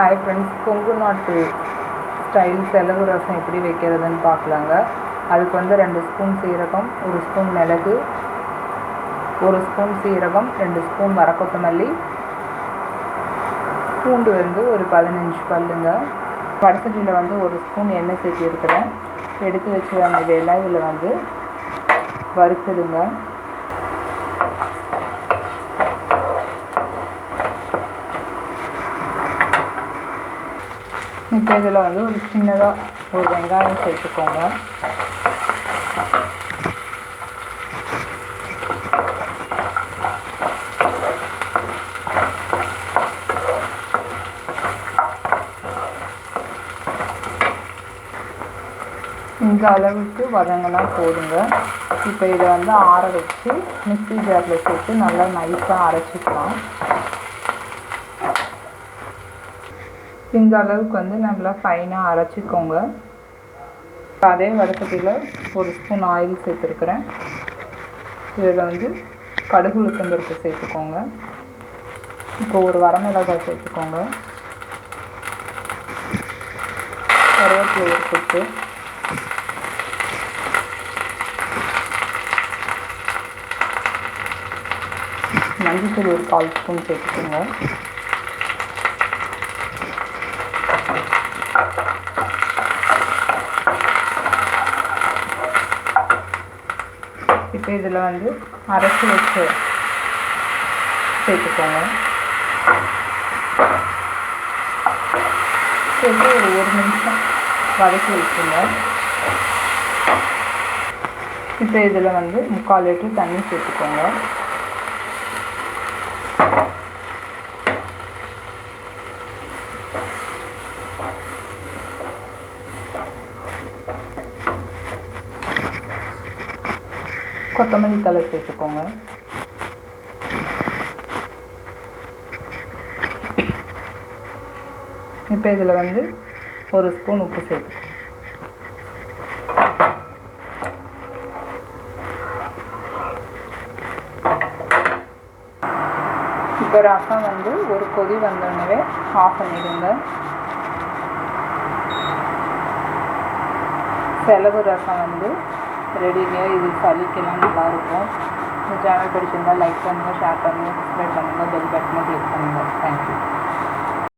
Hi friends Kongu நாட்டு style செலவு ரசம் எப்படி வைக்கிறதுன்னு பார்க்கலாங்க. அதுக்கு வந்து ரெண்டு ஸ்பூன் சீரகம் ஒரு ஸ்பூன் மிளகு ஒரு ஸ்பூன் சீரகம் ரெண்டு ஸ்பூன் வரக்கொத்தமல்லி பூண்டு வந்து ஒரு பதினஞ்சு பல்லுங்க. வடசட்டியில் வந்து ஒரு ஸ்பூன் எண்ணெய் சேர்த்து இருக்கிறேன் எடுத்து வச்சு அந்த வெள்ளாயில் வந்து வறுத்துடுங்க இப்போ இதில் வந்து ஒரு சின்னதாக ஒரு வெங்காயம் சேர்த்துக்கோங்க. இந்த அளவுக்கு வதங்கினா போதுங்க இப்போ இதை வந்து ஆற வச்சு மிக்சி ஜாரில் சேர்த்து நல்லா நைஸாக அரைச்சிக்கலாம். இந்த அளவுக்கு வந்து நல்லா ஃபைனாக அரைச்சிக்கோங்க. அதே வடக்கத்தில் ஒரு ஸ்பூன் ஆயில் சேர்த்துருக்குறேன். இதில் வந்து கடுகு உளுத்தம்பருப்பு சேர்த்துக்கோங்க. இப்போ ஒரு வரமிளகாய் சேர்த்துக்கோங்க. கருவேப்பிலை ஒரு கொத்து. மஞ்சள் ஒரு கால் ஸ்பூன் சேர்த்துக்கோங்க. இப்போ இதில் வந்து அரைச்சி வச்சு சேர்த்துக்கோங்க. சேர்த்து ஒரு ஒரு நிமிஷம் வதக்கி வச்சுங்க. இப்போ இதில் வந்து முக்கால் லிட்டர் தண்ணி சேர்த்துக்கோங்க. கொத்தமல்லி தலை சேர்த்துக்கோங்க இப்போ இதில் வந்து ஒரு ஸ்பூன் உப்பு சேர்த்துக்கோங்க. இப்போ ரசம் வந்து ஒரு கொதி வந்தோடனே ஆஃப் பண்ணிடுங்க. செலவு ரசம் வந்து ரெடிங்க. இது சளிக்கெல்லாம் நல்லாயிருக்கும் இந்த சேனல் பிடிச்சிருந்தால் லைக் பண்ணுங்கள் ஷேர் பண்ணுங்கள் சப்ஸ்கிரைப் பண்ணுங்கள் பெல் பட்டனை கிளிக் பண்ணுங்கள் தேங்க்யூ